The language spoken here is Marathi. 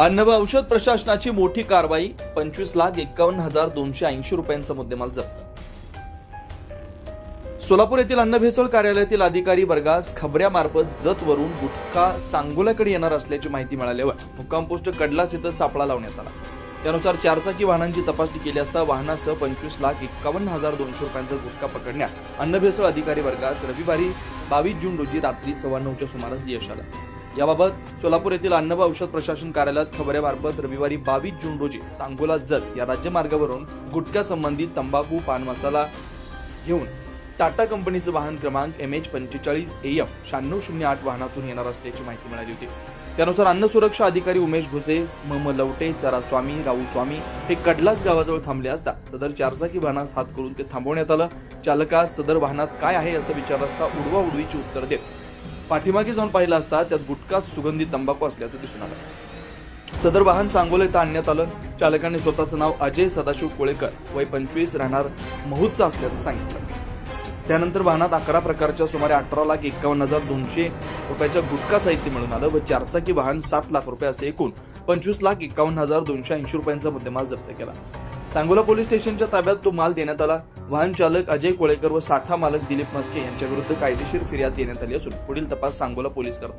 अन्न व औषध प्रशासनाची मोठी कारवाई पंचवीस लाख एकावन्न हजार दोनशे ऐंशी रुपयांचा मुद्देमाल जप्त. सोलापूर येथील अन्न भेसळ कार्यालयातील अधिकारी वर्गास खबऱ्यामार्फत जतवरून गुटखा सांगोल्याकडे येणार असल्याची माहिती मिळाल्यावर मुक्काम पोस्ट कडलाच इथं सापळा लावण्यात आला. त्यानुसार चारचाकी वाहनांची तपासणी केली असता वाहनासह पंचवीस लाख एकावन्न हजार दोनशे रुपयांचा गुटखा पकडण्यात अन्न भेसळ अधिकारी वर्गास रविवारी बावीस जून रोजी रात्री सव्वा नऊच्या सुमारास यश आलं. याबाबत सोलापूर येथील अन्न व औषध प्रशासन कार्यालयात खबऱ्यामार्फत रविवारी बावीस जून रोजी सांगोला जत या राज्यमार्गावरून गुटख्या संबंधित तंबाखू पान मसाला घेऊन टाटा कंपनीचं वाहन क्रमांक एम एच पंचेचाळीस ए एम शहाण्णव शून्य आठ वाहनातून येणार असल्याची माहिती मिळाली होती. त्यानुसार अन्न सुरक्षा अधिकारी उमेश भुसे मम लवटे चरास्वामी राऊ स्वामी हे कडलास गावाजवळ थांबले असता सदर चारचाकी वाहनास हात करून ते थांबवण्यात आलं. चालकास सदर वाहनात काय आहे असं विचार असता उडवा उडवीची उत्तर देत पाठीमागे जाऊन पाहिलं असता त्यात गुटखा सुगंधी तंबाखू असल्याचं दिसून आलं. सदर वाहन सांगोला इथं आणण्यात आलं. चालकाने स्वतःचं नाव अजय सदाशिव कोळेकर वय पंचवीस राहणार महूदचं असल्याचं सांगितलं. त्यानंतर वाहनात अकरा प्रकारच्या सुमारे अठरा लाख एकावन्न हजार दोनशे रुपयाच्या गुटखा साहित्य मिळून आलं व चारचाकी वाहन सात लाख रुपये असे एकूण पंचवीस लाख एकावन्न हजार दोनशे ऐंशी रुपयांचा मुद्देमाल जप्त केला. सांगोला पोलीस स्टेशनच्या ताब्यात तो माल देण्यात आला. वाहन चालक अजय कोळेकर व साठा मालक दिलीप मस्के यांच्याविरुद्ध कायदेशीर फिर्याद देण्यात आली असून पुढील तपास सांगोला पोलीस करतात.